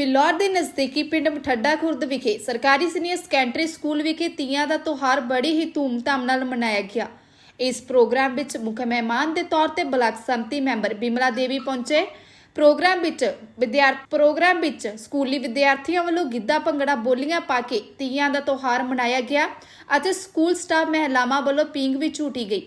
ਫਿਲੌਰ ਦੇ ਨਜ਼ਦੀਕੀ ਪਿੰਡ ਮਠੱਡਾ ਖੁਰਦ ਵਿਖੇ ਸਰਕਾਰੀ ਸੀਨੀਅਰ ਸੈਕੰਡਰੀ ਸਕੂਲ ਵਿਖੇ ਤੀਆਂ ਦਾ ਤਿਉਹਾਰ ਬੜੀ ਹੀ ਧੂਮਧਾਮ ਨਾਲ ਮਨਾਇਆ ਗਿਆ। ਇਸ ਪ੍ਰੋਗਰਾਮ ਵਿੱਚ ਮੁੱਖ ਮਹਿਮਾਨ ਦੇ ਤੌਰ ਤੇ ਬਲਾਕ ਸੰਮਤੀ ਮੈਂਬਰ ਬਿਮਲਾ ਦੇਵੀ ਪਹੁੰਚੇ। ਪ੍ਰੋਗਰਾਮ ਵਿੱਚ ਵਿਦਿਆਰ ਪ੍ਰੋਗਰਾਮ ਵਿੱਚ ਸਕੂਲੀ ਵਿਦਿਆਰਥੀਆਂ ਵੱਲੋਂ ਗਿੱਧਾ, ਭੰਗੜਾ, ਬੋਲੀਆਂ ਪਾ ਕੇ ਤੀਆਂ ਦਾ ਤਿਉਹਾਰ ਮਨਾਇਆ ਗਿਆ ਅਤੇ ਸਕੂਲ ਸਟਾਫ ਮਹਿਲਾਵਾਂ ਵੱਲੋਂ ਪੀਂਘ ਵੀ ਝੂਟੀ ਗਈ।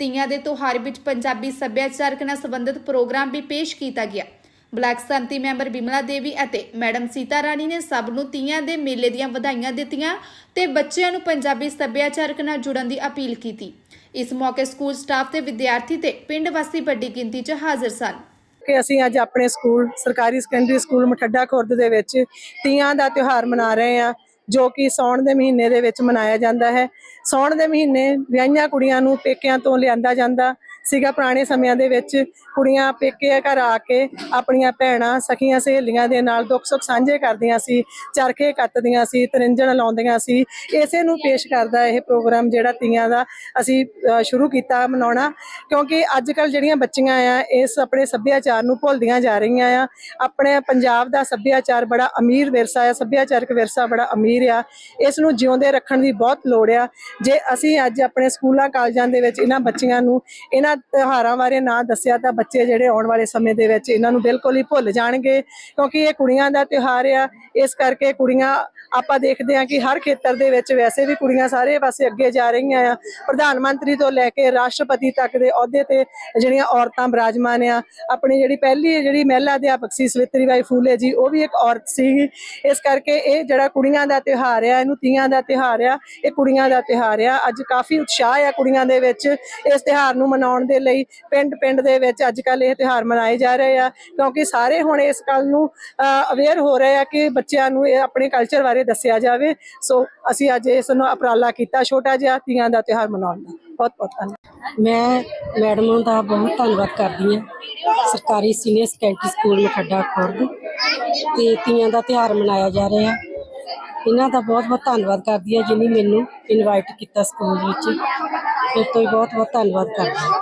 ਤੀਆਂ ਦੇ ਤਿਉਹਾਰ ਵਿੱਚ ਪੰਜਾਬੀ ਸੱਭਿਆਚਾਰਕ ਨਾਲ ਸੰਬੰਧਿਤ ਪ੍ਰੋਗਰਾਮ ਵੀ ਪੇਸ਼ ਕੀਤਾ ਗਿਆ। ਬਲਾਕ ਸੰਮਤੀ ਮੈਂਬਰ ਬਿਮਲਾ ਦੇਵੀ ਅਤੇ ਮੈਡਮ ਸੀਤਾ ਰਾਣੀ ਨੇ ਸਭ ਨੂੰ ਤੀਆਂ ਦੇ ਮੇਲੇ ਦੀਆਂ ਵਧਾਈਆਂ ਦਿੱਤੀਆਂ ਤੇ ਬੱਚਿਆਂ ਨੂੰ ਪੰਜਾਬੀ ਸੱਭਿਆਚਾਰਕ ਨਾਲ ਜੁੜਨ ਦੀ ਅਪੀਲ ਕੀਤੀ। ਇਸ ਮੌਕੇ ਸਕੂਲ ਸਟਾਫ ਤੇ ਵਿਦਿਆਰਥੀ ਤੇ ਪਿੰਡ ਵਾਸੀ ਵੱਡੀ ਗਿਣਤੀ 'ਚ ਹਾਜ਼ਰ ਸਨ। ਕਿ ਅਸੀਂ ਅੱਜ ਆਪਣੇ ਸਕੂਲ, ਸਰਕਾਰੀ ਸੈਕੰਡਰੀ ਸਕੂਲ ਮਠੱਡਾ ਖੁਰਦ ਦੇ ਵਿੱਚ ਤੀਆਂ ਦਾ ਤਿਉਹਾਰ ਮਨਾ ਰਹੇ ਹਾਂ, ਜੋ ਕਿ ਸੌਣ ਦੇ ਮਹੀਨੇ ਦੇ ਵਿੱਚ ਮਨਾਇਆ ਜਾਂਦਾ ਹੈ। ਸੌਣ ਦੇ ਮਹੀਨੇ ਵਿਆਹੀਆਂ ਕੁੜੀਆਂ ਨੂੰ ਪੇਕਿਆਂ ਤੋਂ ਲਿਆਂਦਾ ਜਾਂਦਾ ਸੀਗਾ ਪੁਰਾਣੇ ਸਮਿਆਂ ਦੇ ਵਿੱਚ। ਕੁੜੀਆਂ ਪੇਕੇ ਘਰ ਆ ਕੇ ਆਪਣੀਆਂ ਭੈਣਾਂ, ਸਖੀਆਂ ਸਹੇਲੀਆਂ ਦੇ ਨਾਲ ਦੁੱਖ ਸੁੱਖ ਸਾਂਝੇ ਕਰਦੀਆਂ ਸੀ, ਚਰਖੇ ਕੱਤਦੀਆਂ ਸੀ, ਤਰਿੰਜਣ ਲਾਉਂਦੀਆਂ ਸੀ। ਇਸੇ ਨੂੰ ਪੇਸ਼ ਕਰਦਾ ਇਹ ਪ੍ਰੋਗਰਾਮ ਜਿਹੜਾ ਤੀਆਂ ਦਾ ਅਸੀਂ ਸ਼ੁਰੂ ਕੀਤਾ ਮਨਾਉਣਾ। ਕਿਉਂਕਿ ਅੱਜ ਕੱਲ ਜਿਹੜੀਆਂ ਬੱਚੀਆਂ ਆ ਇਸ ਆਪਣੇ ਸੱਭਿਆਚਾਰ ਨੂੰ ਭੁੱਲਦੀਆਂ ਜਾ ਰਹੀਆਂ ਆ। ਆਪਣੇ ਪੰਜਾਬ ਦਾ ਸੱਭਿਆਚਾਰ ਬੜਾ ਅਮੀਰ ਵਿਰਸਾ ਆ, ਸੱਭਿਆਚਾਰਕ ਵਿਰਸਾ ਬੜਾ ਅਮੀਰ ਆ। ਇਸ ਨੂੰ ਜਿਉਂਦੇ ਰੱਖਣ ਦੀ ਬਹੁਤ ਲੋੜ ਆ। ਜੇ ਅਸੀਂ ਅੱਜ ਆਪਣੇ ਸਕੂਲਾਂ, ਕਾਲਜਾਂ ਦੇ ਵਿੱਚ ਇਹਨਾਂ ਬੱਚੀਆਂ ਨੂੰ, ਇਹਨਾਂ ਤਿਉਹਾਰਾਂ ਬਾਰੇ ਨਾ ਦੱਸਿਆ ਤਾਂ ਬੱਚੇ ਜਿਹੜੇ ਆਉਣ ਵਾਲੇ ਸਮੇਂ ਦੇ ਵਿੱਚ ਇਹਨਾਂ ਨੂੰ ਬਿਲਕੁਲ ਹੀ ਭੁੱਲ ਜਾਣਗੇ, ਕਿਉਂਕਿ ਇਹ ਕੁੜੀਆਂ ਦਾ ਤਿਉਹਾਰ ਆ, ਇਸ ਕਰਕੇ ਕੁੜੀਆਂ ਆਪਾਂ ਦੇਖਦੇ ਹਾਂ ਕਿ ਹਰ ਖੇਤਰ ਦੇ ਵਿੱਚ ਵੈਸੇ ਵੀ ਕੁੜੀਆਂ ਸਾਰੇ ਪਾਸੇ ਅੱਗੇ ਜਾ ਰਹੀਆਂ ਆ। ਪ੍ਰਧਾਨ ਮੰਤਰੀ ਤੋਂ ਲੈ ਕੇ ਰਾਸ਼ਟਰਪਤੀ ਤੱਕ ਦੇ ਅਹੁਦੇ ਤੇ ਜਿਹੜੀਆਂ ਔਰਤਾਂ ਬਿਰਾਜਮਾਨ ਆ, ਆਪਣੀ ਜਿਹੜੀ ਪਹਿਲੀ ਜਿਹੜੀ ਮਹਿਲਾ ਅਧਿਆਪਕ ਸੀ ਸਵਿਤਰੀ ਬਾਈ ਫੂਲੇ ਜੀ, ਉਹ ਵੀ ਇੱਕ ਔਰਤ ਸੀ। ਇਸ ਕਰਕੇ ਇਹ ਜਿਹੜਾ ਕੁੜੀਆਂ ਦਾ ਤਿਉਹਾਰ ਆ, ਇਹਨੂੰ ਤੀਆਂ ਦਾ ਤਿਉਹਾਰ ਆ, ਇਹ ਕੁੜੀਆਂ ਦਾ ਤਿਉਹਾਰ ਆ। ਅੱਜ ਕਾਫੀ ਉਤਸ਼ਾਹ ਆ ਕੁੜੀਆਂ ਦੇ ਵਿੱਚ, ਇਸ ਤਿਉਹਾਰ ਨੂੰ ਮਨਾਉਣ ਦੇ ਲਈ ਪਿੰਡ ਪਿੰਡ ਦੇ ਵਿੱਚ ਅੱਜ ਕੱਲ ਇਹ ਤਿਉਹਾਰ ਮਨਾਏ ਜਾ ਰਹੇ ਆ, ਕਿਉਂਕਿ ਸਾਰੇ ਹੁਣ ਇਸ ਗੱਲ ਨੂੰ ਅਵੇਅਰ ਹੋ ਰਹੇ ਆ ਕਿ ਬੱਚਿਆਂ ਨੂੰ ਇਹ ਆਪਣੇ ਕਲਚਰ ਬਾਰੇ ਦੱਸਿਆ ਜਾਵੇ। ਸੋ ਅਸੀਂ ਅੱਜ ਇਸ ਨੂੰ ਉਪਰਾਲਾ ਕੀਤਾ ਛੋਟਾ ਜਿਹਾ ਤੀਆਂ ਦਾ ਤਿਉਹਾਰ ਮਨਾਉਣ ਦਾ। ਬਹੁਤ ਬਹੁਤ ਧੰਨਵਾਦ। ਮੈਂ ਮੈਡਮ ਦਾ ਬਹੁਤ ਧੰਨਵਾਦ ਕਰਦੀ ਹਾਂ। ਸਰਕਾਰੀ senior secondary school Mathadda Khurd ਤੇ ਤੀਆਂ ਦਾ ਤਿਉਹਾਰ ਮਨਾਇਆ ਜਾ ਰਿਹਾ। ਇਹਨਾਂ ਦਾ ਬਹੁਤ ਬਹੁਤ ਧੰਨਵਾਦ ਕਰਦੀ ਹਾਂ ਜਿਨੀ ਮੈਨੂੰ ਇਨਵਾਈਟ ਕੀਤਾ ਸਕੂਲ ਵਿੱਚ। ਫਿਰ ਤੋਂ ਹੀ ਬਹੁਤ ਬਹੁਤ ਧੰਨਵਾਦ ਕਰਦੀ ਹਾਂ।